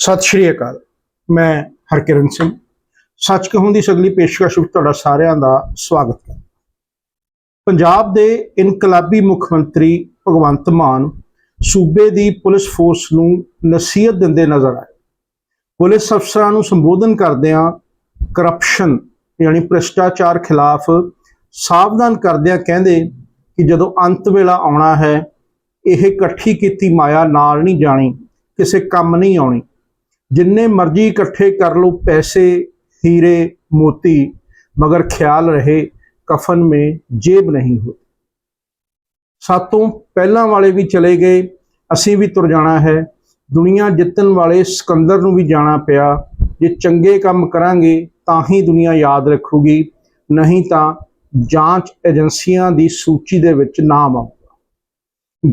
ਸਤਿ ਸ਼੍ਰੀ ਅਕਾਲ। ਮੈਂ ਹਰਕਿਰਨ ਸਿੰਘ। ਸੱਚ ਕਹੂੰ ਦੀ ਸਗਲੀ ਪੇਸ਼ਕਸ਼ ਵਿੱਚ ਤੁਹਾਡਾ ਸਾਰਿਆਂ ਦਾ ਸਵਾਗਤ ਹੈ। ਪੰਜਾਬ ਦੇ ਇਨਕਲਾਬੀ ਮੁੱਖ ਮੰਤਰੀ ਭਗਵੰਤ ਮਾਨ ਸੂਬੇ ਦੀ ਪੁਲਿਸ ਫੋਰਸ ਨੂੰ ਨਸੀਹਤ ਦਿੰਦੇ ਨਜ਼ਰ ਆਏ। ਪੁਲਿਸ ਅਫਸਰਾਂ ਨੂੰ ਸੰਬੋਧਨ ਕਰਦਿਆਂ ਕਰਪਸ਼ਨ ਯਾਨੀ ਭ੍ਰਿਸ਼ਟਾਚਾਰ ਖਿਲਾਫ ਸਾਵਧਾਨ ਕਰਦਿਆਂ ਕਹਿੰਦੇ ਕਿ ਜਦੋਂ ਅੰਤ ਵੇਲਾ ਆਉਣਾ ਹੈ, ਇਹ ਇਕੱਠੀ ਕੀਤੀ ਮਾਇਆ ਨਾਲ ਨਹੀਂ ਜਾਣੀ, ਕਿਸੇ ਕੰਮ ਨਹੀਂ ਆਉਣੀ। ਜਿੰਨੇ ਮਰਜ਼ੀ ਇਕੱਠੇ ਕਰ ਲਓ, ਪੈਸੇ, ਹੀਰੇ, ਮੋਤੀ, ਮਗਰ ਖਿਆਲ ਰਹੇ, ਕਫਨ ਮੇ ਜੇਬ ਨਹੀਂ ਹੋ ਸਾਤੋਂ ਪਹਿਲਾਂ ਵਾਲੇ ਵੀ ਚਲੇ ਗਏ, ਅਸੀਂ ਵੀ ਤੁਰ ਜਾਣਾ ਹੈ। ਦੁਨੀਆ ਜਿੱਤਣ ਵਾਲੇ ਸਿਕੰਦਰ ਨੂੰ ਵੀ ਜਾਣਾ ਪਿਆ। ਜੇ ਚੰਗੇ ਕੰਮ ਕਰਾਂਗੇ, ਤਾਂ ਹੀ ਦੁਨੀਆ ਯਾਦ ਰੱਖੂਗੀ। ਨਹੀਂ ਤਾਂ ਜਾਂਚ ਏਜੰਸੀਆਂ ਦੀ ਸੂਚੀ ਦੇ ਵਿੱਚ ਨਾਮ ਆਊਗਾ।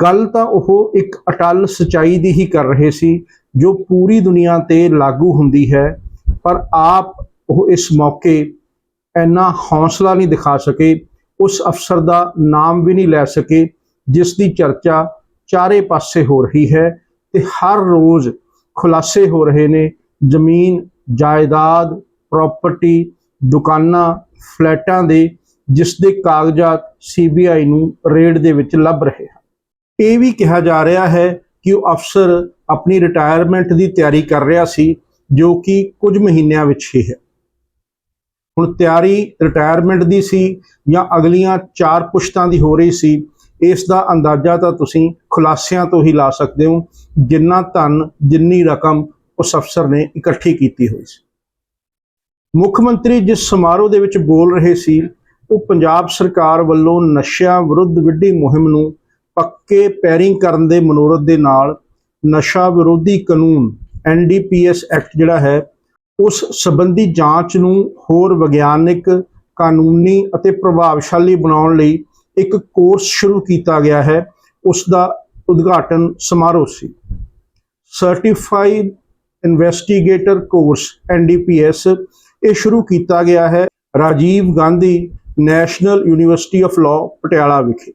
ਗੱਲ ਤਾਂ ਉਹ ਇੱਕ ਅਟਲ ਸਚਾਈ ਦੀ ਹੀ ਕਰ ਰਹੇ ਸੀ। ਜੋ ਪੂਰੀ ਦੁਨੀਆ ਤੇ ਲਾਗੂ ਹੁੰਦੀ ਹੈ, ਪਰ ਆਪ ਉਹ ਇਸ ਮੌਕੇ ਇੰਨਾ ਹੌਸਲਾ ਨਹੀਂ ਦਿਖਾ ਸਕੇ, ਉਸ ਅਫਸਰ ਦਾ ਨਾਮ ਵੀ ਨਹੀਂ ਲੈ ਸਕੇ, ਜਿਸ ਦੀ ਚਰਚਾ ਚਾਰੇ ਪਾਸੇ ਹੋ ਰਹੀ ਹੈ ਤੇ ਹਰ ਰੋਜ਼ ਖੁਲਾਸੇ ਹੋ ਰਹੇ ਨੇ। ਜ਼ਮੀਨ, ਜਾਇਦਾਦ ਪ੍ਰਾਪਰਟੀ ਦੁਕਾਨਾਂ, ਫਲੈਟਾਂ ਦੇ, ਜਿਸ ਦੇ ਕਾਗਜ਼ਾਤ ਸੀਬੀਆਈ ਨੂੰ ਰੇਡ ਦੇ ਵਿੱਚ ਲੱਭ ਰਹੇ ਹਨ। ਇਹ ਵੀ ਕਿਹਾ ਜਾ ਰਿਹਾ ਹੈ ਕਿ ਉਹ ਅਫਸਰ ਆਪਣੀ ਰਿਟਾਇਰਮੈਂਟ ਦੀ ਤਿਆਰੀ ਕਰ ਰਿਹਾ ਸੀ, ਜੋ ਕਿ ਕੁਝ ਮਹੀਨਿਆਂ ਵਿੱਚ ਹੀ ਹੈ। ਹੁਣ ਤਿਆਰੀ ਰਿਟਾਇਰਮੈਂਟ ਦੀ ਸੀ ਜਾਂ ਅਗਲੀਆਂ ਚਾਰ ਪੁਸ਼ਤਾਂ ਦੀ ਹੋ ਰਹੀ ਸੀ, ਇਸ ਦਾ ਅੰਦਾਜ਼ਾ ਤਾਂ ਤੁਸੀਂ ਖੁਲਾਸਿਆਂ ਤੋਂ ਹੀ ਲਾ ਸਕਦੇ ਹੋ, ਜਿੰਨਾ ਧਨ, ਜਿੰਨੀ ਰਕਮ ਉਸ ਅਫਸਰ ਨੇ ਇਕੱਠੀ ਕੀਤੀ ਹੋਈ ਸੀ। ਮੁੱਖ ਮੰਤਰੀ ਜਿਸ ਸਮਾਰੋਹ ਦੇ ਵਿੱਚ ਬੋਲ ਰਹੇ ਸੀ, ਉਹ ਪੰਜਾਬ ਸਰਕਾਰ ਵੱਲੋਂ ਨਸ਼ਿਆਂ ਵਿਰੁੱਧ ਵਿੱਢੀ ਮੁਹਿੰਮ ਨੂੰ ਪੱਕੇ ਪੈਰਿੰਗ ਕਰਨ ਦੇ ਮਨੋਰਥ ਦੇ ਨਾਲ ਨਸ਼ਾ ਵਿਰੋਧੀ ਕਾਨੂੰਨ ਐਨਡੀਪੀਐਸ ਐਕਟ ਜਿਹੜਾ ਹੈ, ਉਸ ਸੰਬੰਧੀ ਜਾਂਚ ਨੂੰ ਹੋਰ ਵਿਗਿਆਨਿਕ, ਕਾਨੂੰਨੀ ਅਤੇ ਪ੍ਰਭਾਵਸ਼ਾਲੀ ਬਣਾਉਣ ਲਈ ਇੱਕ ਕੋਰਸ ਸ਼ੁਰੂ ਕੀਤਾ ਗਿਆ ਹੈ। ਉਸ ਦਾ ਉਦਘਾਟਨ ਸਮਾਰੋਹ ਸੀ। ਸਰਟੀਫਾਈਡ ਇਨਵੈਸਟੀਗੇਟਰ ਕੋਰਸ ਐਨਡੀਪੀਐਸ ਇਹ ਸ਼ੁਰੂ ਕੀਤਾ ਗਿਆ ਹੈ Rajiv Gandhi national university of law Patiala ਵਿਖੇ।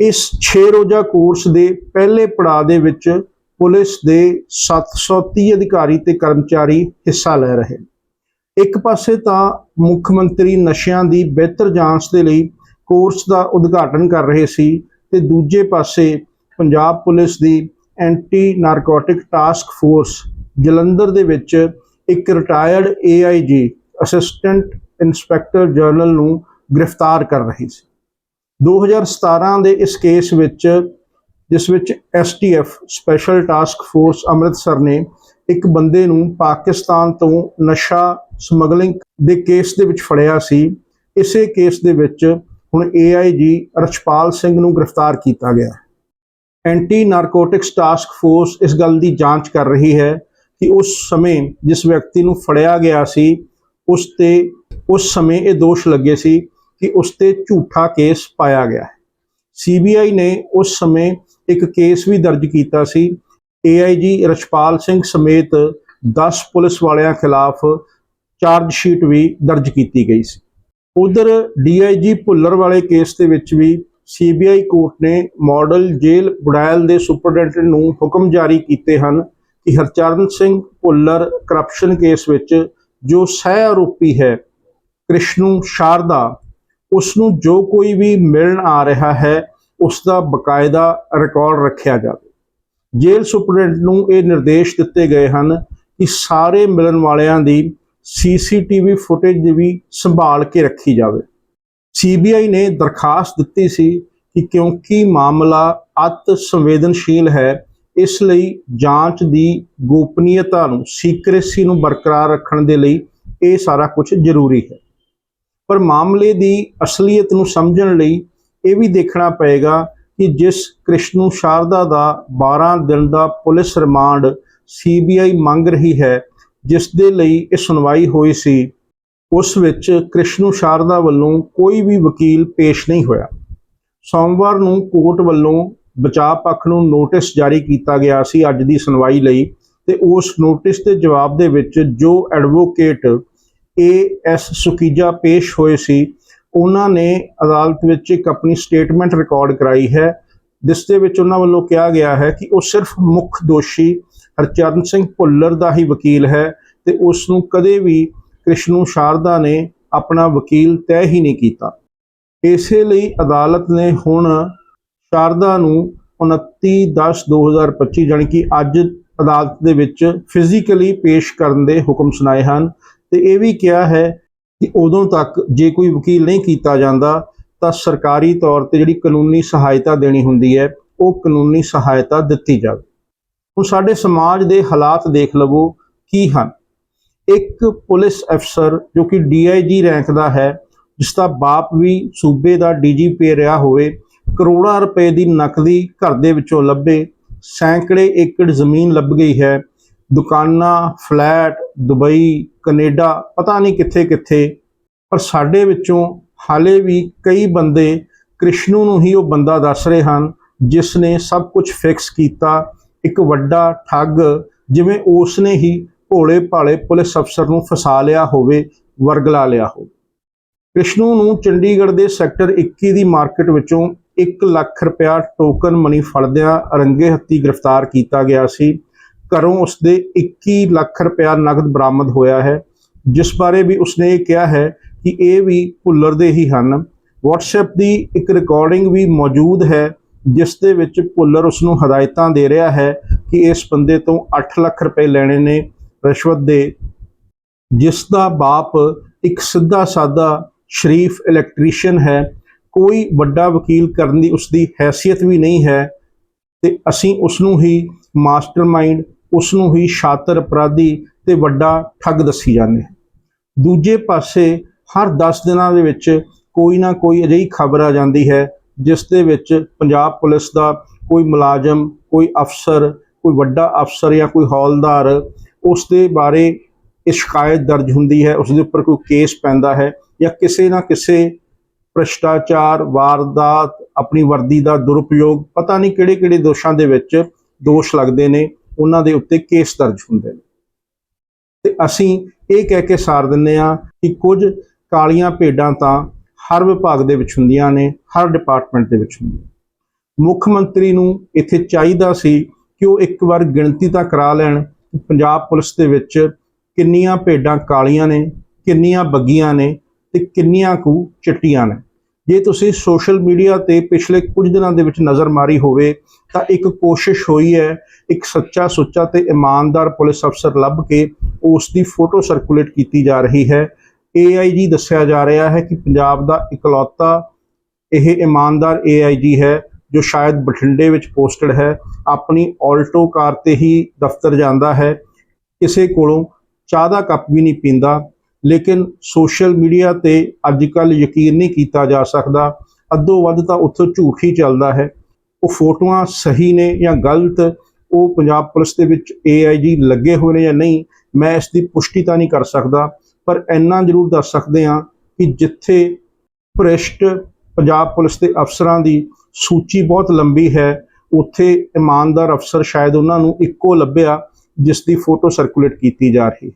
ਇਸ 6 ਰੋਜ਼ਾ ਕੋਰਸ ਦੇ ਪਹਿਲੇ ਪੜਾਅ ਦੇ ਵਿੱਚ ਪੁਲਿਸ ਦੇ 730 ਅਧਿਕਾਰੀ ਤੇ ਕਰਮਚਾਰੀ ਹਿੱਸਾ ਲੈ ਰਹੇ ਇੱਕ ਪਾਸੇ ਤਾਂ ਮੁੱਖ ਮੰਤਰੀ ਨਸ਼ਿਆਂ ਦੀ ਬਿਹਤਰ ਜਾਂਚ ਦੇ ਲਈ ਕੋਰਸ ਦਾ ਉਦਘਾਟਨ ਕਰ ਰਹੇ ਸੀ ਤੇ ਦੂਜੇ ਪਾਸੇ ਪੰਜਾਬ ਪੁਲਿਸ ਦੀ anti narcotic task force Jalandhar ਦੇ ਵਿੱਚ ਇੱਕ retired AIG assistant inspector general ਨੂੰ ਗ੍ਰਿਫਤਾਰ ਕਰ ਰਹੀ ਸੀ। 2017 ਦੇ ਇਸ ਕੇਸ ਵਿੱਚ, ਜਿਸ ਵਿੱਚ STF special task force Amritsar ਨੇ ਇੱਕ ਬੰਦੇ ਨੂੰ ਪਾਕਿਸਤਾਨ ਤੋਂ ਨਸ਼ਾ ਸਮਗਲਿੰਗ ਦੇ ਕੇਸ ਦੇ ਵਿੱਚ ਫੜਿਆ ਸੀ। ਇਸੇ ਕੇਸ ਦੇ ਵਿੱਚ ਹੁਣ ਏਆਈਜੀ ਰਛਪਾਲ ਸਿੰਘ ਨੂੰ ਗ੍ਰਿਫਤਾਰ ਕੀਤਾ ਗਿਆ। ਐਂਟੀ ਨਾਰਕੋਟਿਕਸ ਟਾਸਕ ਫੋਰਸ ਇਸ ਗੱਲ ਦੀ ਜਾਂਚ ਕਰ ਰਹੀ ਹੈ ਕਿ ਉਸ ਸਮੇਂ ਜਿਸ ਵਿਅਕਤੀ ਨੂੰ ਫੜਿਆ ਗਿਆ ਸੀ, ਉਸ ਤੇ ਉਸ ਸਮੇਂ ਇਹ ਦੋਸ਼ ਲੱਗੇ ਸੀ ਕਿ ਉਸ ਤੇ ਝੂਠਾ ਕੇਸ ਪਾਇਆ ਗਿਆ ਹੈ। ਸੀਬੀਆਈ ਨੇ ਉਸ ਸਮੇਂ ਇੱਕ ਕੇਸ ਵੀ ਦਰਜ ਕੀਤਾ ਸੀ। ਏਆਈਜੀ ਰਛਪਾਲ ਸਿੰਘ ਸਮੇਤ 10 ਪੁਲਿਸ ਵਾਲਿਆਂ ਖਿਲਾਫ ਚਾਰਜ ਸ਼ੀਟ ਵੀ ਦਰਜ ਕੀਤੀ ਗਈ ਸੀ। ਉਧਰ ਡੀਆਈਜੀ ਭੁੱਲਰ ਵਾਲੇ ਕੇਸ ਦੇ ਵਿੱਚ ਵੀ ਸੀਬੀਆਈ ਕੋਰਟ ਨੇ ਮਾਡਲ ਜੇਲ੍ਹ ਬੁੜੈਲ ਦੇ ਸੁਪਰਡੈਂਟੈਂਟ ਨੂੰ ਹੁਕਮ ਜਾਰੀ ਕੀਤੇ ਹਨ ਕਿ ਹਰਚਰਨ ਸਿੰਘ ਭੁੱਲਰ ਕਰਪਸ਼ਨ ਕੇਸ ਵਿੱਚ ਜੋ ਸਹਿ ਆਰੋਪੀ ਹੈ, ਕ੍ਰਿਸ਼ਨੂ ਸ਼ਾਰਦਾ ਉਸ ਨੂੰ ਜੋ ਕੋਈ ਵੀ ਮਿਲਣ ਆ ਰਿਹਾ ਹੈ ਉਸ ਦਾ ਬਕਾਇਦਾ ਰਿਕਾਰਡ ਰੱਖਿਆ ਜਾਵੇ। ਜੇਲ੍ਹ ਸੁਪਰਡੈਂਟ ਨੂੰ ਇਹ ਨਿਰਦੇਸ਼ ਦਿੱਤੇ ਗਏ ਹਨ ਕਿ ਸਾਰੇ ਮਿਲਣ ਵਾਲਿਆਂ ਦੀ ਸੀਸੀਟੀਵੀ ਫੁਟੇਜ ਦੀ ਵੀ ਸੰਭਾਲ ਕੇ ਰੱਖੀ ਜਾਵੇ। ਸੀਬੀਆਈ ਨੇ ਦਰਖਾਸਤ ਦਿੱਤੀ ਸੀ ਕਿ ਕਿਉਂਕਿ ਮਾਮਲਾ ਅਤ ਸੰਵੇਦਨਸ਼ੀਲ ਹੈ, ਇਸ ਲਈ ਜਾਂਚ ਦੀ ਗੋਪਨੀਯਤਾ ਨੂੰ, ਸੀਕ੍ਰੇਸੀ ਨੂੰ ਬਰਕਰਾਰ ਰੱਖਣ ਦੇ ਲਈ ਇਹ ਸਾਰਾ ਕੁਝ ਜ਼ਰੂਰੀ ਹੈ। ਪਰ ਮਾਮਲੇ ਦੀ ਅਸਲੀਅਤ ਨੂੰ ਸਮਝਣ ਲਈ ਇਹ ਵੀ ਦੇਖਣਾ ਪਏਗਾ ਕਿ ਜਿਸ ਕ੍ਰਿਸ਼ਨੂ ਸ਼ਾਰਦਾ ਦਾ 12 ਦਿਨ ਦਾ ਪੁਲਿਸ ਰਿਮਾਂਡ ਸੀਬੀਆਈ ਮੰਗ ਰਹੀ ਹੈ, ਜਿਸ ਦੇ ਲਈ ਇਹ ਸੁਣਵਾਈ ਹੋਈ ਸੀ, ਉਸ ਵਿੱਚ ਕ੍ਰਿਸ਼ਨੂ ਸ਼ਾਰਦਾ ਵੱਲੋਂ ਕੋਈ ਵੀ ਵਕੀਲ ਪੇਸ਼ ਨਹੀਂ ਹੋਇਆ। ਸੋਮਵਾਰ ਨੂੰ ਕੋਰਟ ਵੱਲੋਂ ਬਚਾਅ ਪੱਖ ਨੂੰ ਨੋਟਿਸ ਜਾਰੀ ਕੀਤਾ ਗਿਆ ਸੀ ਅੱਜ ਦੀ ਸੁਣਵਾਈ ਲਈ ਤੇ ਉਸ ਨੋਟਿਸ ਦੇ ਜਵਾਬ ਦੇ ਵਿੱਚ ਜੋ ਐਡਵੋਕੇਟ ਏ ਐਸ ਸੁਕੀਜਾ ਪੇਸ਼ ਹੋਏ ਸੀ। ਉਹਨਾਂ ਨੇ ਅਦਾਲਤ ਵਿੱਚ ਇੱਕ ਆਪਣੀ ਸਟੇਟਮੈਂਟ ਰਿਕਾਰਡ ਕਰਾਈ ਹੈ। ਜਿਸ ਦੇ ਵਿੱਚ ਉਹਨਾਂ ਵੱਲੋਂ ਕਿਹਾ ਗਿਆ ਹੈ ਕਿ ਉਹ ਸਿਰਫ ਮੁੱਖ ਦੋਸ਼ੀ ਹਰਚਰਨ ਸਿੰਘ ਭੁੱਲਰ ਦਾ ਹੀ ਵਕੀਲ ਹੈ ਤੇ ਉਸ ਨੂੰ ਕਦੇ ਵੀ ਕ੍ਰਿਸ਼ਨੂ ਸ਼ਾਰਦਾ ਨੇ ਆਪਣਾ ਵਕੀਲ ਤੈਅ ਹੀ ਨਹੀਂ ਕੀਤਾ। ਇਸੇ ਲਈ ਅਦਾਲਤ ਨੇ ਹੁਣ ਸ਼ਾਰਦਾ ਨੂੰ 29/10/2025 ਜਾਣੀ ਕਿ ਅੱਜ ਅਦਾਲਤ ਦੇ ਵਿੱਚ ਫਿਜ਼ੀਕਲੀ ਪੇਸ਼ ਕਰਨ ਦੇ ਹੁਕਮ ਸੁਣਾਏ ਹਨ। ਤੇ ਇਹ ਵੀ ਕਿਹਾ ਹੈ ਕਿ ਉਦੋਂ ਤੱਕ ਜੇ ਕੋਈ ਵਕੀਲ ਨਹੀਂ ਕੀਤਾ ਜਾਂਦਾ, ਤਾਂ ਸਰਕਾਰੀ ਤੌਰ ਤੇ ਜਿਹੜੀ ਕਾਨੂੰਨੀ ਸਹਾਇਤਾ ਦੇਣੀ ਹੁੰਦੀ ਹੈ, ਉਹ ਕਾਨੂੰਨੀ ਸਹਾਇਤਾ ਦਿੱਤੀ ਜਾਵੇ। ਹੁਣ ਸਾਡੇ ਸਮਾਜ ਦੇ ਹਾਲਾਤ ਦੇਖ ਲਵੋ ਕੀ ਹਨ। ਇੱਕ ਪੁਲਿਸ ਅਫਸਰ ਜੋ ਕਿ ਡੀਆਈਜੀ ਰੈਂਕ ਦਾ ਹੈ, ਜਿਸ ਦਾ ਬਾਪ ਵੀ ਸੂਬੇ ਦਾ ਡੀਜੀਪੀ ਰਿਹਾ ਹੋਵੇ, ਕਰੋੜਾਂ ਰੁਪਏ ਦੀ ਨਕਦੀ ਘਰ ਦੇ ਵਿੱਚੋਂ ਲੱਭੇ, ਸੈਂਕੜੇ ਏਕੜ ਜ਼ਮੀਨ ਲੱਭ ਗਈ ਹੈ ਦੁਕਾਨਾਂ, ਫਲੈਟ, ਦੁਬਈ, ਕੈਨੇਡਾ, ਪਤਾ ਨਹੀਂ ਕਿੱਥੇ ਕਿੱਥੇ, ਪਰ ਸਾਡੇ ਵਿੱਚੋਂ ਹਾਲੇ ਵੀ ਕਈ ਬੰਦੇ ਕ੍ਰਿਸ਼ਨੂ ਨੂੰ ਹੀ ਉਹ ਬੰਦਾ ਦੱਸ ਰਹੇ ਹਨ, ਜਿਸ ਨੇ ਸਭ ਕੁਝ ਫਿਕਸ ਕੀਤਾ, ਇੱਕ ਵੱਡਾ ਠੱਗ, ਜਿਵੇਂ ਉਸ ਨੇ ਹੀ ਭੋਲੇ ਭਾਲੇ ਪੁਲਿਸ ਅਫਸਰ ਨੂੰ ਫਸਾ ਲਿਆ ਹੋਵੇ, ਵਰਗਲਾ ਲਿਆ ਹੋਵੇ। ਕ੍ਰਿਸ਼ਨੂ ਨੂੰ ਚੰਡੀਗੜ੍ਹ ਦੇ ਸੈਕਟਰ 21 ਦੀ ਮਾਰਕੀਟ ਵਿੱਚੋਂ 1 ਲੱਖ ਰੁਪਇਆ ਟੋਕਨ ਮਨੀ ਫੜਦਿਆਂ ਰੰਗੇ ਹੱਤੀ ਗ੍ਰਿਫਤਾਰ ਕੀਤਾ ਗਿਆ ਸੀ। ਘਰੋਂ ਉਸਦੇ 21 ਲੱਖ ਰੁਪਇਆ ਨਗਦ ਬਰਾਮਦ ਹੋਇਆ ਹੈ, ਜਿਸ ਬਾਰੇ ਵੀ ਉਸਨੇ ਇਹ ਕਿਹਾ ਹੈ ਕਿ ਇਹ ਵੀ ਭੁੱਲਰ ਦੇ ਹੀ ਹਨ। WhatsApp ਦੀ ਇੱਕ ਰਿਕਾਰਡਿੰਗ ਵੀ ਮੌਜੂਦ ਹੈ, ਜਿਸ ਦੇ ਵਿੱਚ ਭੁੱਲਰ ਉਸ ਨੂੰ ਹਦਾਇਤਾਂ ਦੇ ਰਿਹਾ ਹੈ ਕਿ ਇਸ ਬੰਦੇ ਤੋਂ 8 ਲੱਖ ਰੁਪਏ ਲੈਣੇ ਨੇ ਰਿਸ਼ਵਤ ਦੇ, ਜਿਸ ਦਾ ਬਾਪ ਇੱਕ ਸਿੱਧਾ ਸਾਦਾ ਸ਼ਰੀਫ ਇਲੈਕਟ੍ਰੀਸ਼ੀਅਨ ਹੈ। ਕੋਈ ਵੱਡਾ ਵਕੀਲ ਕਰਨ ਦੀ ਉਸ ਦੀ ਹੈਸੀਅਤ ਵੀ ਨਹੀਂ ਹੈ ਤੇ ਅਸੀਂ ਉਸ ਨੂੰ ਹੀ ਮਾਸਟਰਮਾਈਂਡ ਉਸ ਨੂੰ ਹੀ ਸ਼ਾਤਰ ਅਪਰਾਧੀ ਤੇ ਵੱਡਾ ਠੱਗ ਦੱਸੀ ਜਾਂਦੇ ਦੂਜੇ ਪਾਸੇ ਹਰ 10 ਦਿਨਾਂ ਦੇ ਵਿੱਚ ਕੋਈ ਨਾ ਕੋਈ ਅਜਿਹੀ ਖਬਰ ਆ ਜਾਂਦੀ ਹੈ, ਜਿਸ ਦੇ ਵਿੱਚ ਪੰਜਾਬ ਪੁਲਿਸ ਦਾ ਕੋਈ ਮੁਲਾਜ਼ਮ, ਕੋਈ ਅਫਸਰ, ਕੋਈ ਵੱਡਾ ਅਫਸਰ ਜਾਂ ਕੋਈ ਹੌਲਦਾਰ ਉਸ ਦੇ ਬਾਰੇ ਇਹ ਸ਼ਿਕਾਇਤ ਦਰਜ ਹੁੰਦੀ ਹੈ, ਉਸ ਦੇ ਉੱਪਰ ਕੋਈ ਕੇਸ ਪੈਂਦਾ ਹੈ ਜਾਂ ਕਿਸੇ ਨਾ ਕਿਸੇ ਭ੍ਰਿਸ਼ਟਾਚਾਰ, ਵਾਰਦਾਤ, ਆਪਣੀ ਵਰਦੀ ਦਾ ਦੁਰਉਪਯੋਗ, ਪਤਾ ਨਹੀਂ ਕਿਹੜੇ ਕਿਹੜੇ ਦੋਸ਼ਾਂ ਦੇ ਵਿੱਚ ਦੋਸ਼ ਲੱਗਦੇ ਨੇ। ਉਹਨਾਂ ਦੇ ਉੱਤੇ ਕੇਸ ਦਰਜ ਹੁੰਦੇ ਨੇ। ਤੇ ਅਸੀਂ ਇਹ ਕਹਿ ਕੇ ਸਾਰ ਦਿੰਨੇ ਆ ਕਿ ਕੁਝ ਕਾਲੀਆਂ ਭੇਡਾਂ ਤਾਂ ਹਰ ਵਿਭਾਗ ਦੇ ਵਿੱਚ ਹੁੰਦੀਆਂ ਨੇ, ਹਰ ਡਿਪਾਰਟਮੈਂਟ ਦੇ ਵਿੱਚ ਹੁੰਦੀਆਂ ਮੁੱਖ ਮੰਤਰੀ ਨੂੰ ਇੱਥੇ ਚਾਹੀਦਾ ਸੀ ਕਿ ਉਹ ਇੱਕ ਵਾਰ ਗਿਣਤੀ ਤਾਂ ਕਰਾ ਲੈਣ ਕਿ ਪੰਜਾਬ ਪੁਲਿਸ ਦੇ ਵਿੱਚ ਕਿੰਨੀਆਂ ਭੇਡਾਂ ਕਾਲੀਆਂ ਨੇ, ਕਿੰਨੀਆਂ ਬੱਗੀਆਂ ਨੇ ਤੇ ਕਿੰਨੀਆਂ ਕੁ ਚਿੱਟੀਆਂ ਨੇ। ਜੇ ਤੁਸੀਂ ਸੋਸ਼ਲ ਮੀਡੀਆ ਤੇ ਪਿਛਲੇ ਕੁਝ ਦਿਨਾਂ ਦੇ ਵਿੱਚ ਨਜ਼ਰ ਮਾਰੀ ਹੋਵੇ ਤਾਂ ਇੱਕ ਕੋਸ਼ਿਸ਼ ਹੋਈ ਹੈ, ਇੱਕ ਸੱਚਾ ਸੁੱਚਾ ਤੇ ਇਮਾਨਦਾਰ ਪੁਲਿਸ ਅਫਸਰ ਲੱਭ ਕੇ ਉਸ ਦੀ ਫੋਟੋ ਸਰਕੂਲੇਟ ਕੀਤੀ ਜਾ ਰਹੀ ਹੈ। AIG ਦੱਸਿਆ ਜਾ ਰਿਹਾ ਹੈ ਕਿ ਪੰਜਾਬ ਦਾ ਇਕਲੌਤਾ ਇਹ ਇਮਾਨਦਾਰ AIG ਹੈ, ਜੋ ਸ਼ਾਇਦ ਬਠਿੰਡੇ ਵਿੱਚ ਪੋਸਟਡ ਹੈ, ਆਪਣੀ ਆਲਟੋ ਕਾਰ ਤੇ ਹੀ ਦਫ਼ਤਰ ਜਾਂਦਾ ਹੈ। ਕਿਸੇ ਕੋਲੋਂ ਚਾਹ ਦਾ ਕੱਪ ਵੀ ਨਹੀਂ ਪੀਂਦਾ, ਲੇਕਿਨ ਸੋਸ਼ਲ ਮੀਡੀਆ ਤੇ ਅੱਜ ਕੱਲ ਯਕੀਨ ਨਹੀਂ ਕੀਤਾ ਜਾ ਸਕਦਾ। ਅੱਧੋ ਵੱਧ ਤਾਂ ਉੱਥੋਂ ਝੂਠ ਹੀ ਚੱਲਦਾ ਹੈ। ਉਹ ਫੋਟੋਆਂ ਸਹੀ ਨੇ ਜਾਂ ਗਲਤ, ਉਹ ਪੰਜਾਬ ਪੁਲਿਸ ਦੇ ਵਿੱਚ AIG ਲੱਗੇ ਹੋਏ ਨੇ ਜਾਂ ਨਹੀਂ, ਮੈਂ ਇਸ ਦੀ ਪੁਸ਼ਟੀ ਤਾਂ ਨਹੀਂ ਕਰ ਸਕਦਾ, ਪਰ ਇੰਨਾ ਜ਼ਰੂਰ ਦੱਸ ਸਕਦੇ ਹਾਂ ਕਿ ਜਿੱਥੇ ਭ੍ਰਿਸ਼ਟ ਪੰਜਾਬ ਪੁਲਿਸ ਦੇ ਅਫਸਰਾਂ ਦੀ ਸੂਚੀ ਬਹੁਤ ਲੰਬੀ ਹੈ, ਉੱਥੇ ਇਮਾਨਦਾਰ ਅਫਸਰ ਸ਼ਾਇਦ ਉਹਨਾਂ ਨੂੰ ਇੱਕੋ ਲੱਭਿਆ ਜਿਸ ਦੀ ਫੋਟੋ ਸਰਕੂਲੇਟ ਕੀਤੀ ਜਾ ਰਹੀ ਹੈ।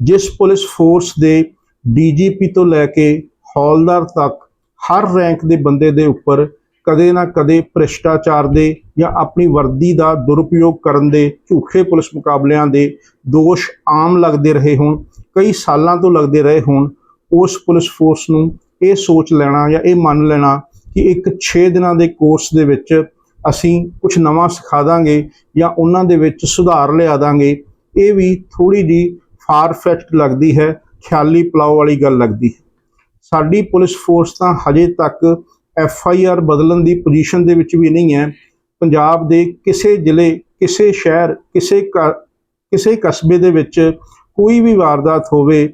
ਜਿਸ ਪੁਲਿਸ ਫੋਰਸ ਦੇ ਡੀਜੀਪੀ ਤੋਂ ਲੈ ਕੇ ਹੌਲਦਾਰ ਤੱਕ ਹਰ ਰੈਂਕ ਦੇ ਬੰਦੇ ਦੇ ਉੱਪਰ ਕਦੇ ਨਾ ਕਦੇ ਭ੍ਰਿਸ਼ਟਾਚਾਰ ਦੇ ਜਾਂ ਆਪਣੀ ਵਰਦੀ ਦਾ ਦੁਰਉਪਯੋਗ ਕਰਨ ਦੇ ਝੂਠੇ ਪੁਲਿਸ ਮੁਕਾਬਲਿਆਂ ਦੇ ਦੋਸ਼ ਆਮ ਲੱਗਦੇ ਰਹੇ ਹੋਣ, ਕਈ ਸਾਲਾਂ ਤੋਂ ਲੱਗਦੇ ਰਹੇ ਹੋਣ, ਉਸ ਪੁਲਿਸ ਫੋਰਸ ਨੂੰ ਇਹ ਸੋਚ ਲੈਣਾ ਜਾਂ ਇਹ ਮੰਨ ਲੈਣਾ ਕਿ ਇੱਕ 6 ਦਿਨਾਂ ਦੇ ਕੋਰਸ ਦੇ ਵਿੱਚ ਅਸੀਂ ਕੁਝ ਨਵਾਂ ਸਿਖਾ ਦਾਂਗੇ ਜਾਂ ਉਹਨਾਂ ਦੇ ਵਿੱਚ ਸੁਧਾਰ ਲਿਆ ਦਾਂਗੇ, ਇਹ ਵੀ ਥੋੜੀ ਜੀ ਫਾਰ ਫੈਚਡ ਲੱਗਦੀ ਹੈ, ਖਿਆਲੀ ਪਲਾਓ ਵਾਲੀ ਗੱਲ ਲੱਗਦੀ ਹੈ। ਸਾਡੀ ਪੁਲਿਸ ਫੋਰਸ ਤਾਂ ਹਜੇ ਤੱਕ ਐਫ ਆਈ ਆਰ ਬਦਲਣ ਦੀ ਪੋਜੀਸ਼ਨ ਦੇ ਵਿੱਚ ਵੀ ਨਹੀਂ ਹੈ। ਪੰਜਾਬ ਦੇ ਕਿਸੇ ਜ਼ਿਲ੍ਹੇ, ਕਿਸੇ ਸ਼ਹਿਰ, ਕਿਸੇ ਕ- ਕਿਸੇ ਕਸਬੇ ਦੇ ਵਿੱਚ ਕੋਈ ਵੀ ਵਾਰਦਾਤ ਹੋਵੇ,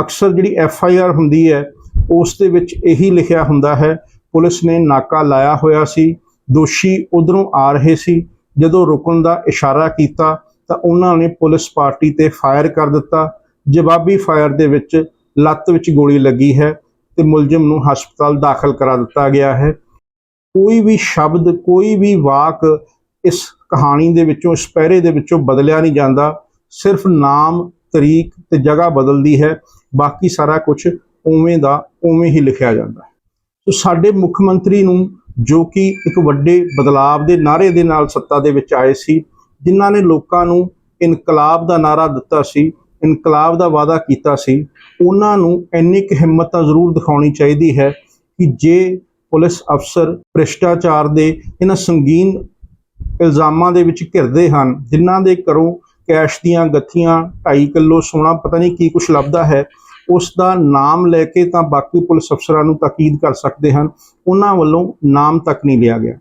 ਅਕਸਰ ਜਿਹੜੀ ਐਫ ਆਈ ਆਰ ਹੁੰਦੀ ਹੈ, ਉਸ ਦੇ ਵਿੱਚ ਇਹੀ ਲਿਖਿਆ ਹੁੰਦਾ ਹੈ, ਪੁਲਿਸ ਨੇ ਨਾਕਾ ਲਾਇਆ ਹੋਇਆ ਸੀ, ਦੋਸ਼ੀ ਉਧਰੋਂ ਆ ਰਹੇ ਸੀ। ਜਦੋਂ ਰੁਕਣ ਦਾ ਇਸ਼ਾਰਾ ਕੀਤਾ, ਤਾਂ ਉਹਨਾਂ ਨੇ ਪੁਲਿਸ ਪਾਰਟੀ ਤੇ ਫਾਇਰ ਕਰ ਦਿੱਤਾ। ਜਵਾਬੀ ਫਾਇਰ ਦੇ ਵਿੱਚ ਲੱਤ ਵਿੱਚ ਗੋਲੀ ਲੱਗੀ ਹੈ। ਤੇ ਮੁਲਜ਼ਮ ਨੂੰ ਹਸਪਤਾਲ ਦਾਖਲ ਕਰਾ ਦਿੱਤਾ ਗਿਆ ਹੈ। ਕੋਈ ਵੀ ਸ਼ਬਦ, ਕੋਈ ਵੀ ਵਾਕ ਇਸ ਕਹਾਣੀ ਦੇ ਵਿੱਚੋਂ, ਇਸ ਪਹਿਰੇ ਦੇ ਵਿੱਚੋਂ ਬਦਲਿਆ ਨਹੀਂ ਜਾਂਦਾ। ਸਿਰਫ ਨਾਮ, ਤਰੀਕ ਤੇ ਜਗ੍ਹਾ ਬਦਲਦੀ ਹੈ। ਬਾਕੀ ਸਾਰਾ ਕੁਝ ਉਵੇਂ ਦਾ ਉਵੇਂ ਹੀ ਲਿਖਿਆ ਜਾਂਦਾ ਹੈ। ਸੋ ਸਾਡੇ ਮੁੱਖ ਮੰਤਰੀ ਨੂੰ ਜੋ ਕਿ ਇੱਕ ਵੱਡੇ ਬਦਲਾਵ ਦੇ ਨਾਅਰੇ ਦੇ ਨਾਲ ਸੱਤਾ ਦੇ ਵਿੱਚ ਆਏ ਸੀ, ਜਿਨ੍ਹਾਂ ਨੇ ਲੋਕਾਂ ਨੂੰ ਇਨਕਲਾਬ ਦਾ ਨਾਅਰਾ ਦਿੱਤਾ ਸੀ ਇਨਕਲਾਬ ਦਾ ਵਾਅਦਾ ਕੀਤਾ ਸੀ, ਉਹਨਾਂ ਨੂੰ ਇੰਨੀ ਕੁ ਹਿੰਮਤ ਤਾਂ ਜ਼ਰੂਰ ਦਿਖਾਉਣੀ ਚਾਹੀਦੀ ਹੈ ਕਿ ਜੇ ਪੁਲਿਸ ਅਫਸਰ ਭ੍ਰਿਸ਼ਟਾਚਾਰ ਦੇ ਇਹਨਾਂ ਸੰਗੀਨ ਇਲਜ਼ਾਮਾਂ ਦੇ ਵਿੱਚ ਘਿਰਦੇ ਹਨ, ਜਿਨ੍ਹਾਂ ਦੇ ਘਰੋਂ ਕੈਸ਼ ਦੀਆਂ ਗੱਥੀਆਂ 2.5 ਕਿਲੋ ਸੋਨਾ ਪਤਾ ਨਹੀਂ ਕੀ ਕੁਝ ਲੱਭਦਾ ਹੈ, ਉਸ ਦਾ ਨਾਮ ਲੈ ਕੇ ਤਾਂ ਬਾਕੀ ਪੁਲਿਸ ਅਫਸਰਾਂ ਨੂੰ ਤਾਕੀਦ ਕਰ ਸਕਦੇ ਹਨ, ਉਹਨਾਂ ਵੱਲੋਂ ਨਾਮ ਤੱਕ ਨਹੀਂ ਲਿਆ ਗਿਆ।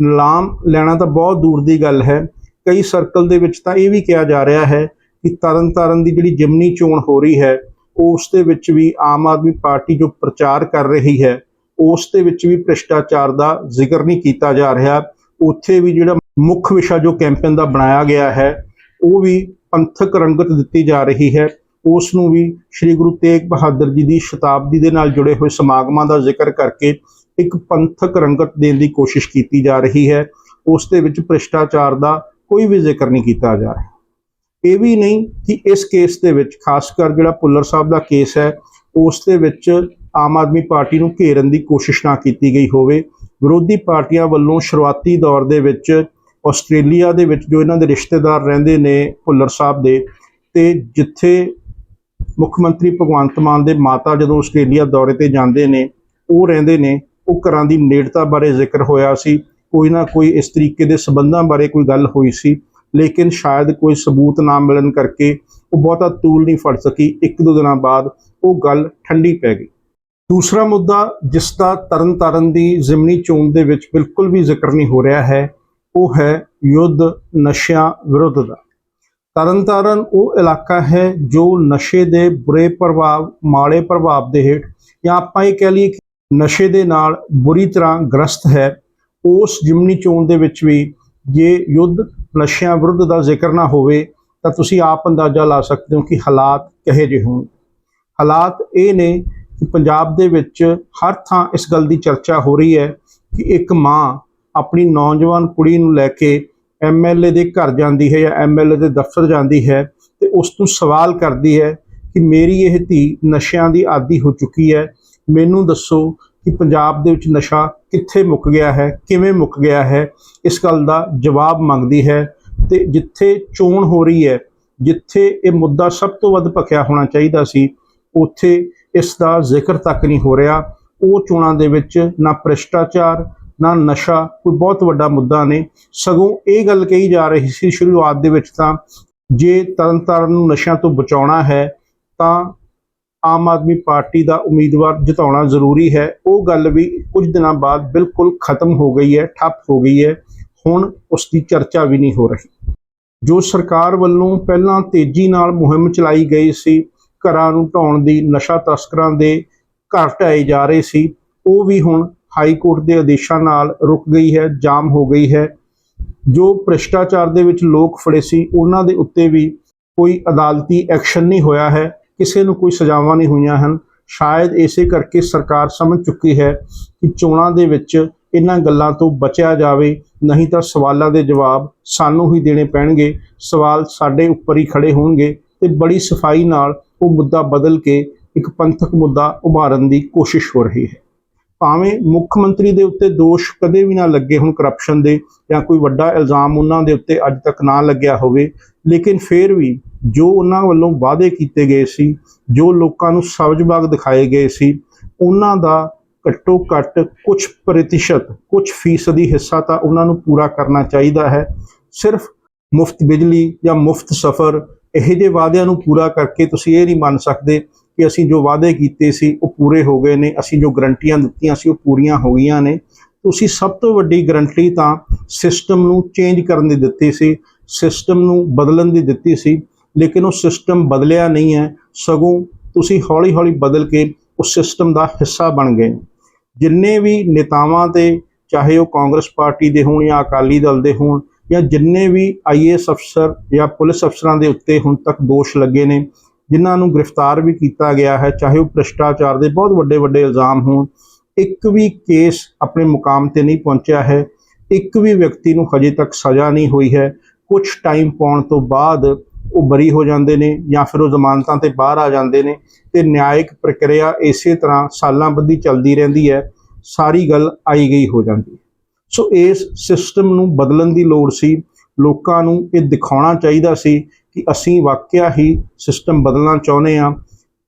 ਨਾਮ ਲੈਣਾ ਤਾਂ ਬਹੁਤ ਦੂਰ ਦੀ ਗੱਲ ਹੈ, ਕਈ ਸਰਕਲ ਦੇ ਵਿੱਚ ਤਾਂ ਇਹ ਵੀ ਕਿਹਾ ਜਾ ਰਿਹਾ ਹੈ ਕਿ ਤਰਨਤਾਰਨ ਦੀ ਜਿਹੜੀ ਜਿਮਨੀ ਚੋਣ ਹੋ ਰਹੀ ਹੈ, ਉਸ ਦੇ ਵਿੱਚ ਵੀ ਆਮ ਆਦਮੀ ਪਾਰਟੀ ਜੋ ਪ੍ਰਚਾਰ ਕਰ ਰਹੀ ਹੈ, ਉਸ ਦੇ ਵਿੱਚ ਵੀ ਭ੍ਰਿਸ਼ਟਾਚਾਰ ਦਾ ਜ਼ਿਕਰ ਨਹੀਂ ਕੀਤਾ ਜਾ ਰਿਹਾ। ਉੱਥੇ ਵੀ ਜਿਹੜਾ ਮੁੱਖ ਵਿਸ਼ਾ ਜੋ ਕੈਂਪੇਨ ਦਾ ਬਣਾਇਆ ਗਿਆ ਹੈ, ਉਹ ਵੀ ਪੰਥਕ ਰੰਗਤ ਦਿੱਤੀ ਜਾ ਰਹੀ ਹੈ। ਉਸ ਨੂੰ ਵੀ ਸ੍ਰੀ ਗੁਰੂ ਤੇਗ ਬਹਾਦਰ ਜੀ ਦੀ ਸ਼ਤਾਬਦੀ ਦੇ ਨਾਲ ਜੁੜੇ ਹੋਏ ਸਮਾਗਮਾਂ ਦਾ ਜ਼ਿਕਰ ਕਰਕੇ ਇੱਕ ਪੰਥਕ ਰੰਗਤ ਦੇਣ ਦੀ ਕੋਸ਼ਿਸ਼ ਕੀਤੀ ਜਾ ਰਹੀ ਹੈ। ਉਸ ਦੇ ਵਿੱਚ ਭ੍ਰਿਸ਼ਟਾਚਾਰ ਦਾ ਕੋਈ ਵੀ ਜ਼ਿਕਰ ਨਹੀਂ ਕੀਤਾ ਜਾ ਰਿਹਾ। ਇਹ ਵੀ ਨਹੀਂ ਕਿ ਇਸ ਕੇਸ ਦੇ ਵਿੱਚ, ਖਾਸ ਕਰ ਜਿਹੜਾ ਭੁੱਲਰ ਸਾਹਿਬ ਦਾ ਕੇਸ ਹੈ, ਉਸ ਦੇ ਵਿੱਚ ਆਮ ਆਦਮੀ ਪਾਰਟੀ ਨੂੰ ਘੇਰਨ ਦੀ ਕੋਸ਼ਿਸ਼ ਨਾ ਕੀਤੀ ਗਈ ਹੋਵੇ। ਵਿਰੋਧੀ ਪਾਰਟੀਆਂ ਵੱਲੋਂ ਸ਼ੁਰੂਆਤੀ ਦੌਰ ਦੇ ਵਿੱਚ ਆਸਟ੍ਰੇਲੀਆ ਦੇ ਵਿੱਚ ਜੋ ਇਹਨਾਂ ਦੇ ਰਿਸ਼ਤੇਦਾਰ ਰਹਿੰਦੇ ਨੇ ਭੁੱਲਰ ਸਾਹਿਬ ਦੇ, ਤੇ ਜਿੱਥੇ ਮੁੱਖ ਮੰਤਰੀ ਭਗਵੰਤ ਮਾਨ ਦੇ ਮਾਤਾ ਜਦੋਂ ਆਸਟ੍ਰੇਲੀਆ ਦੌਰੇ ਤੇ ਜਾਂਦੇ ਨੇ, ਉਹ ਰਹਿੰਦੇ ਨੇ, ਉਹ ਘਰਾਂ ਦੀ ਨੇੜਤਾ ਬਾਰੇ ਜ਼ਿਕਰ ਹੋਇਆ ਸੀ। ਕੋਈ ਨਾ ਕੋਈ ਇਸ ਤਰੀਕੇ ਦੇ ਸਬੰਧਾਂ ਬਾਰੇ ਕੋਈ ਗੱਲ ਹੋਈ ਸੀ। ਲੇਕਿਨ ਸ਼ਾਇਦ ਕੋਈ ਸਬੂਤ ਨਾ ਮਿਲਣ ਕਰਕੇ ਉਹ ਬਹੁਤਾ ਤੂਲ ਨਹੀਂ ਫੜ ਸਕੀ। ਇੱਕ ਦੋ ਦਿਨਾਂ ਬਾਅਦ ਉਹ ਗੱਲ ਠੰਡੀ ਪੈ ਗਈ। ਦੂਸਰਾ ਮੁੱਦਾ ਜਿਸ ਦਾ ਤਰਨਤਾਰਨ ਦੀ ਜ਼ਿਮਨੀ ਚੋਣ ਦੇ ਵਿੱਚ ਬਿਲਕੁਲ ਵੀ ਜ਼ਿਕਰ ਨਹੀਂ ਹੋ ਰਿਹਾ ਹੈ, ਉਹ ਹੈ ਯੁੱਧ ਨਸ਼ਿਆਂ ਵਿਰੁੱਧ ਦਾ। ਤਰਨਤਾਰਨ ਉਹ ਇਲਾਕਾ ਹੈ ਜੋ ਨਸ਼ੇ ਦੇ ਬੁਰੇ ਪ੍ਰਭਾਵ, ਮਾੜੇ ਪ੍ਰਭਾਵ ਦੇ ਹੇਠ ਜਾਂ ਆਪਾਂ ਇਹ ਕਹਿ ਲਈਏ ਕਿ ਨਸ਼ੇ ਦੇ ਨਾਲ ਬੁਰੀ ਤਰ੍ਹਾਂ ਗ੍ਰਸਤ ਹੈ, ਉਸ ਜਿਮਨੀ ਚੋਣ ਦੇ ਵਿੱਚ ਵੀ ਜੇ ਯੁੱਧ ਨਸ਼ਿਆਂ ਵਿਰੁੱਧ ਦਾ ਜ਼ਿਕਰ ਨਾ ਹੋਵੇ, ਤਾਂ ਤੁਸੀਂ ਆਪ ਅੰਦਾਜ਼ਾ ਲਾ ਸਕਦੇ ਹੋ ਕਿ ਹਾਲਾਤ ਕਿਹੋ ਜਿਹੇ ਹੋਣ। ਹਾਲਾਤ ਇਹ ਨੇ ਕਿ ਪੰਜਾਬ ਦੇ ਵਿੱਚ ਹਰ ਥਾਂ ਇਸ ਗੱਲ ਦੀ ਚਰਚਾ ਹੋ ਰਹੀ ਹੈ ਕਿ ਇੱਕ ਮਾਂ ਆਪਣੀ ਨੌਜਵਾਨ ਕੁੜੀ ਨੂੰ ਲੈ ਕੇ ਐਮਐਲਏ ਦੇ ਘਰ ਜਾਂਦੀ ਹੈ ਜਾਂ ਐਮਐਲਏ ਦੇ ਦਫ਼ਤਰ ਜਾਂਦੀ ਹੈ ਤੇ ਉਸ ਤੋਂ ਸਵਾਲ ਕਰਦੀ ਹੈ ਕਿ ਮੇਰੀ ਇਹ ਧੀ ਨਸ਼ਿਆਂ ਦੀ ਆਦੀ ਹੋ ਚੁੱਕੀ ਹੈ। ਮੈਨੂੰ ਦੱਸੋ ਕਿ ਪੰਜਾਬ ਦੇ ਵਿੱਚ ਨਸ਼ਾ ਕਿੱਥੇ ਮੁੱਕ ਗਿਆ ਹੈ, ਕਿਵੇਂ ਮੁੱਕ ਗਿਆ ਹੈ, ਇਸ ਗੱਲ ਦਾ ਜਵਾਬ ਮੰਗਦੀ ਹੈ ਤੇ ਜਿੱਥੇ ਚੋਣ ਹੋ ਰਹੀ ਹੈ, ਜਿੱਥੇ ਇਹ ਮੁੱਦਾ ਸਭ ਤੋਂ ਵੱਧ ਭਖਿਆ ਹੋਣਾ ਚਾਹੀਦਾ ਸੀ, ਉੱਥੇ ਇਸ ਦਾ ਜ਼ਿਕਰ ਤੱਕ ਨਹੀਂ ਹੋ ਰਿਹਾ। ਉਹ ਚੋਣਾਂ ਦੇ ਵਿੱਚ ਨਾ ਭ੍ਰਿਸ਼ਟਾਚਾਰ, ਨਾ ਨਸ਼ਾ, ਕੋਈ ਬਹੁਤ ਵੱਡਾ ਮੁੱਦਾ ਨੇ। ਸਗੋਂ ਇਹ ਗੱਲ ਕਹੀ ਜਾ ਰਹੀ ਸੀ ਸ਼ੁਰੂਆਤ ਦੇ ਵਿੱਚ ਤਾਂ, ਜੇ ਤਰਨਤਾਰਨ ਨੂੰ ਨਸ਼ਿਆਂ ਤੋਂ ਬਚਾਉਣਾ ਹੈ, ਤਾਂ ਆਮ ਆਦਮੀ ਪਾਰਟੀ ਦਾ ਉਮੀਦਵਾਰ ਜਿਤਾਉਣਾ ਜ਼ਰੂਰੀ ਹੈ। ਉਹ ਗੱਲ ਵੀ ਕੁਝ ਦਿਨਾਂ ਬਾਅਦ ਬਿਲਕੁਲ ਖਤਮ ਹੋ ਗਈ ਹੈ, ਠੱਪ ਹੋ ਗਈ ਹੈ। ਹੁਣ ਉਸ ਦੀ ਚਰਚਾ ਵੀ ਨਹੀਂ ਹੋ ਰਹੀ। ਜੋ ਸਰਕਾਰ ਵੱਲੋਂ ਪਹਿਲਾਂ ਤੇਜ਼ੀ ਨਾਲ ਮੁਹਿੰਮ ਚਲਾਈ ਗਈ ਸੀ, ਘਰਾਂ ਨੂੰ ਢਾਉਣ ਦੀ, ਨਸ਼ਾ ਤਸਕਰਾਂ ਦੇ ਘਰ ਢਾਏ ਜਾ ਰਹੇ ਸੀ, ਉਹ ਵੀ ਹੁਣ ਹਾਈ ਕੋਰਟ ਦੇ ਆਦੇਸ਼ਾਂ ਨਾਲ ਰੁਕ ਗਈ ਹੈ, ਜਾਮ ਹੋ ਗਈ ਹੈ। ਜੋ ਭ੍ਰਿਸ਼ਟਾਚਾਰ ਦੇ ਵਿੱਚ ਲੋਕ ਫੜੇ ਸੀ, ਉਹਨਾਂ ਦੇ ਉੱਤੇ ਵੀ ਕੋਈ ਅਦਾਲਤੀ ਐਕਸ਼ਨ ਨਹੀਂ ਹੋਇਆ ਹੈ। ਕਿਸੇ ਨੂੰ ਕੋਈ ਸਜ਼ਾਵਾਂ ਨਹੀਂ ਹੋਈਆਂ ਹਨ। ਸ਼ਾਇਦ ਇਸੇ ਕਰਕੇ ਸਰਕਾਰ ਸਮਝ ਚੁੱਕੀ ਹੈ ਕਿ ਚੋਣਾਂ ਦੇ ਵਿੱਚ ਇਹਨਾਂ ਗੱਲਾਂ ਤੋਂ ਬਚਿਆ ਜਾਵੇ, ਨਹੀਂ ਤਾਂ ਸਵਾਲਾਂ ਦੇ ਜਵਾਬ ਸਾਨੂੰ ਹੀ ਦੇਣੇ ਪੈਣਗੇ। ਸਵਾਲ ਸਾਡੇ ਉੱਪਰ ਹੀ ਖੜੇ ਹੋਣਗੇ ਤੇ ਬੜੀ ਸਫ਼ਾਈ ਨਾਲ ਉਹ ਮੁੱਦਾ ਬਦਲ ਕੇ ਇੱਕ ਪੰਥਕ ਮੁੱਦਾ ਉਭਾਰਨ ਦੀ ਕੋਸ਼ਿਸ਼ ਹੋ ਰਹੀ ਹੈ। ਭਾਵੇਂ ਮੁੱਖ ਮੰਤਰੀ ਦੇ ਉੱਤੇ ਦੋਸ਼ ਕਦੇ ਵੀ ਨਾ ਲੱਗੇ ਹੁਣ ਕਰਪਸ਼ਨ ਦੇ ਜਾਂ ਕੋਈ ਵੱਡਾ ਇਲਜ਼ਾਮ ਉਹਨਾਂ ਦੇ ਉੱਤੇ ਅੱਜ ਤੱਕ ਨਾ ਲੱਗਿਆ ਹੋਵੇ, ਲੇਕਿਨ ਫਿਰ ਵੀ ਜੋ ਉਹਨਾਂ ਵੱਲੋਂ ਵਾਅਦੇ ਕੀਤੇ ਗਏ ਸੀ, ਜੋ ਲੋਕਾਂ ਨੂੰ ਸਬਜ਼-ਬਾਗ ਦਿਖਾਏ ਗਏ ਸੀ, ਉਹਨਾਂ ਦਾ ਘੱਟੋ ਘੱਟ ਕੁਝ ਪ੍ਰਤੀਸ਼ਤ ਕੁਝ ਫੀਸਦੀ ਹਿੱਸਾ ਤਾਂ ਉਹਨਾਂ ਨੂੰ ਪੂਰਾ ਕਰਨਾ ਚਾਹੀਦਾ ਹੈ। ਸਿਰਫ ਮੁਫਤ ਬਿਜਲੀ ਜਾਂ ਮੁਫਤ ਸਫ਼ਰ, ਇਹੋ ਜਿਹੇ ਵਾਅਦਿਆਂ ਨੂੰ ਪੂਰਾ ਕਰਕੇ ਤੁਸੀਂ ਇਹ ਨਹੀਂ ਮੰਨ ਸਕਦੇ ਕਿ ਅਸੀਂ ਜੋ ਵਾਅਦੇ ਕੀਤੇ ਸੀ, ਉਹ ਪੂਰੇ ਹੋ ਗਏ ਨੇ, ਅਸੀਂ ਜੋ ਗਰੰਟੀਆਂ ਦਿੱਤੀਆਂ ਸੀ, ਉਹ ਪੂਰੀਆਂ ਹੋ ਗਈਆਂ ਨੇ। ਤੁਸੀਂ ਸਭ ਤੋਂ ਵੱਡੀ ਗਰੰਟੀ ਤਾਂ ਸਿਸਟਮ ਨੂੰ ਚੇਂਜ ਕਰਨ ਦੀ ਦਿੱਤੀ ਸੀ ਸਿਸਟਮ ਨੂੰ ਬਦਲਣ ਦੀ ਦਿੱਤੀ ਸੀ। ਲੇਕਿਨ ਉਹ ਸਿਸਟਮ ਬਦਲਿਆ ਨਹੀਂ ਹੈ। ਸਗੋਂ ਤੁਸੀਂ ਹੌਲੀ-ਹੌਲੀ ਬਦਲ ਕੇ ਉਸ ਸਿਸਟਮ ਦਾ ਹਿੱਸਾ ਬਣ ਗਏ। ਜਿੰਨੇ ਵੀ ਨੇਤਾਵਾਂ ਤੇ ਚਾਹੇ ਉਹ ਕਾਂਗਰਸ ਪਾਰਟੀ ਦੇ ਹੋਣ ਜਾਂ ਅਕਾਲੀ ਦਲ ਦੇ ਹੋਣ ਜਾਂ ਜਿੰਨੇ ਵੀ ਆਈਏਐਸ ਅਫਸਰ ਜਾਂ ਪੁਲਿਸ ਅਫਸਰਾਂ ਦੇ ਉੱਤੇ ਹੁਣ ਤੱਕ ਦੋਸ਼ ਲੱਗੇ ਨੇ, ਜਿਨ੍ਹਾਂ ਨੂੰ ਗ੍ਰਿਫਤਾਰ ਵੀ ਕੀਤਾ ਗਿਆ ਹੈ, ਚਾਹੇ ਉਹ ਭ੍ਰਿਸ਼ਟਾਚਾਰ ਦੇ ਬਹੁਤ ਵੱਡੇ ਵੱਡੇ ਇਲਜ਼ਾਮ ਹੋਣ, ਇੱਕ ਵੀ ਕੇਸ ਆਪਣੇ ਮੁਕਾਮ ਤੇ ਨਹੀਂ ਪਹੁੰਚਿਆ ਹੈ। ਇੱਕ ਵੀ ਵਿਅਕਤੀ ਨੂੰ ਹਜੇ ਤੱਕ ਸਜ਼ਾ ਨਹੀਂ ਹੋਈ ਹੈ। ਕੁਝ ਟਾਈਮ ਪਾਉਣ ਤੋਂ ਬਾਅਦ ਉਹ ਬਰੀ ਹੋ ਜਾਂਦੇ ਨੇ ਜਾਂ ਫਿਰ ਉਹ ਜ਼ਮਾਨਤਾਂ ਤੇ ਬਾਹਰ ਆ ਜਾਂਦੇ ਨੇ ਤੇ ਨਿਆਇਕ ਪ੍ਰਕਿਰਿਆ ਇਸੇ ਤਰ੍ਹਾਂ ਸਾਲਾਂ ਬੱਧੀ ਚੱਲਦੀ ਰਹਿੰਦੀ ਹੈ, ਸਾਰੀ ਗੱਲ ਆਈ ਗਈ ਹੋ ਜਾਂਦੀ ਹੈ। ਸੋ ਇਸ ਸਿਸਟਮ ਨੂੰ ਬਦਲਣ ਦੀ ਲੋੜ ਸੀ, ਲੋਕਾਂ ਨੂੰ ਇਹ ਦਿਖਾਉਣਾ ਚਾਹੀਦਾ ਸੀ ਕਿ ਅਸੀਂ ਵਾਕਿਆ ਹੀ ਸਿਸਟਮ ਬਦਲਣਾ ਚਾਹੁੰਦੇ ਹਾਂ।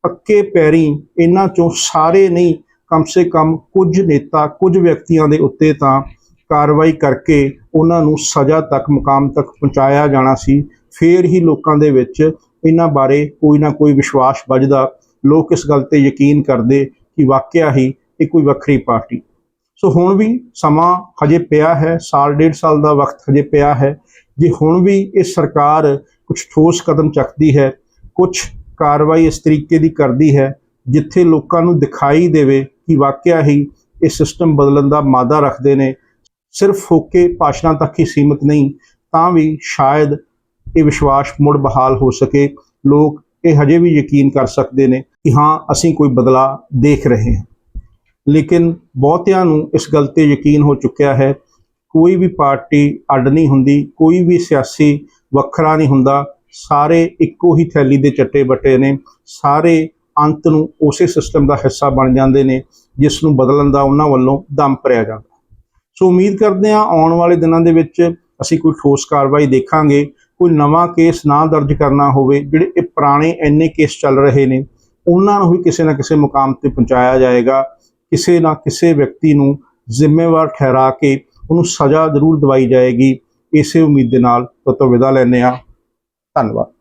ਪੱਕੇ ਪੈਰੀ ਇਹਨਾਂ ਚੋਂ ਸਾਰੇ ਨਹੀਂ, ਕਮ ਸੇ ਕਮ ਕੁਝ ਨੇਤਾ, ਕੁਝ ਵਿਅਕਤੀਆਂ ਦੇ ਉੱਤੇ ਤਾਂ ਕਾਰਵਾਈ ਕਰਕੇ ਉਹਨਾਂ ਨੂੰ ਸਜ਼ਾ ਤੱਕ, ਮੁਕਾਮ ਤੱਕ ਪਹੁੰਚਾਇਆ ਜਾਣਾ ਸੀ। ਫੇਰ ਹੀ ਲੋਕਾਂ ਦੇ ਵਿੱਚ ਇਹਨਾਂ ਬਾਰੇ ਕੋਈ ਨਾ ਕੋਈ ਵਿਸ਼ਵਾਸ ਵੱਜਦਾ। ਲੋਕ ਇਸ ਗੱਲ ਤੇ ਯਕੀਨ ਕਰਦੇ ਕਿ ਵਾਕਿਆ ਹੀ ਇਹ ਕੋਈ ਵੱਖਰੀ ਪਾਰਟੀ। ਸੋ ਹੁਣ ਵੀ ਸਮਾਂ ਹਜੇ ਪਿਆ ਹੈ, ਸਾਲ ਡੇਢ ਸਾਲ ਦਾ ਵਕਤ ਹਜੇ ਪਿਆ ਹੈ। ਜੇ ਹੁਣ ਵੀ ਇਹ ਸਰਕਾਰ ਕੁਝ ਠੋਸ ਕਦਮ ਚੱਕਦੀ ਹੈ ਕੁਝ ਕਾਰਵਾਈ ਇਸ ਤਰੀਕੇ ਦੀ ਕਰਦੀ ਹੈ, ਜਿੱਥੇ ਲੋਕਾਂ ਨੂੰ ਦਿਖਾਈ ਦੇਵੇ ਕਿ ਵਾਕਿਆ ਹੀ ਇਹ ਸਿਸਟਮ ਬਦਲਣ ਦਾ ਮਾਦਾ ਰੱਖਦੇ ਨੇ, ਸਿਰਫ ਹੋਕੇ ਭਾਸ਼ਣਾਂ ਤੱਕ ਹੀ ਸੀਮਿਤ ਨਹੀਂ, ਤਾਂ ਵੀ ਸ਼ਾਇਦ ਇਹ ਵਿਸ਼ਵਾਸ ਮੁੜ ਬਹਾਲ ਹੋ ਸਕੇ। ਲੋਕ ਇਹ ਹਜੇ ਵੀ ਯਕੀਨ ਕਰ ਸਕਦੇ ਨੇ ਕਿ ਹਾਂ, ਅਸੀਂ ਕੋਈ ਬਦਲਾਅ ਦੇਖ ਰਹੇ ਹਾਂ। ਲੇਕਿਨ ਬਹੁਤਿਆਂ ਨੂੰ ਇਸ ਗੱਲ ਤੇ ਯਕੀਨ ਹੋ ਚੁੱਕਿਆ ਹੈ, ਕੋਈ ਵੀ ਪਾਰਟੀ ਅੱਡ ਨਹੀਂ ਹੁੰਦੀ, ਕੋਈ ਵੀ ਸਿਆਸੀ ਵੱਖਰਾ ਨਹੀਂ ਹੁੰਦਾ। ਸਾਰੇ ਇੱਕੋ ਹੀ ਥੈਲੀ ਦੇ ਚੱਟੇ ਬੱਟੇ ਨੇ। ਸਾਰੇ ਅੰਤ ਨੂੰ ਉਸੇ ਸਿਸਟਮ ਦਾ ਹਿੱਸਾ ਬਣ ਜਾਂਦੇ ਨੇ, ਜਿਸ ਨੂੰ ਬਦਲਣ ਦਾ ਉਹਨਾਂ ਵੱਲੋਂ ਦਮ ਭਰਿਆ ਜਾਂਦਾ। ਸੋ ਉਮੀਦ ਕਰਦੇ ਹਾਂ, ਆਉਣ ਵਾਲੇ ਦਿਨਾਂ ਦੇ ਵਿੱਚ ਅਸੀਂ ਕੋਈ ਠੋਸ ਕਾਰਵਾਈ ਦੇਖਾਂਗੇ। ਕੋਈ ਨਵਾਂ ਕੇਸ ਨਾ ਦਰਜ ਕਰਨਾ ਹੋਵੇ, ਜਿਹੜੇ ਇਹ ਪੁਰਾਣੇ ਐਨੇ ਕੇਸ ਚੱਲ ਰਹੇ ਨੇ, ਉਹਨਾਂ ਨੂੰ ਵੀ ਕਿਸੇ ਨਾ ਕਿਸੇ ਮੁਕਾਮ ਤੇ ਪਹੁੰਚਾਇਆ ਜਾਏਗਾ। ਕਿਸੇ ਨਾ ਕਿਸੇ ਵਿਅਕਤੀ ਨੂੰ ਜ਼ਿੰਮੇਵਾਰ ਠਹਿਰਾ ਕੇ ਉਹਨੂੰ ਸਜ਼ਾ ਜ਼ਰੂਰ ਦਵਾਈ ਜਾਏਗੀ। ਇਸੇ ਉਮੀਦ ਦੇ ਨਾਲ ਤੋਂ ਵਿਦਾ ਲੈਂਦੇ ਹਾਂ। ਧੰਨਵਾਦ।